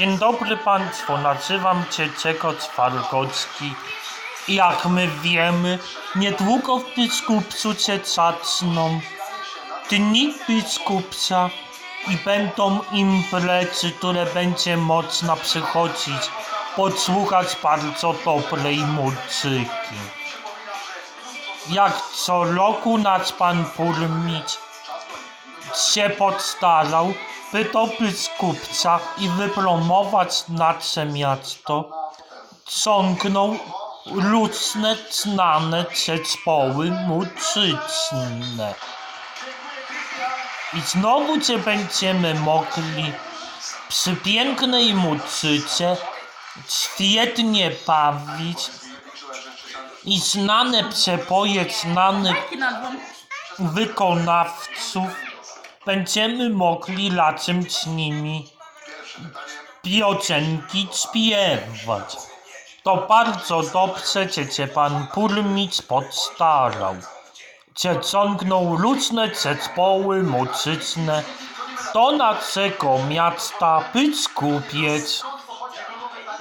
Dzień dobry Państwu, nazywam się Czekot Fargocki. Jak my wiemy, niedługo w biskupcu się zaczną dni biskupca i będą imprezy, które będzie można przychodzić, podsłuchać bardzo dobrej muzyki. Jak co roku nasz pan burmistrz się podstarał, by do biskupca i wypromować nasze miasto, ciągnął różne znane zespoły muzyczne. I znowu cię będziemy mogli przy pięknej muzyce świetnie bawić i znane przeboje znanych wykonawców będziemy mogli razem z nimi piosenki śpiewać. To bardzo dobrze, że się pan burmistrz podstarał. Że ciągnął różne zespoły muzyczne do naszego miasta Biskupiec.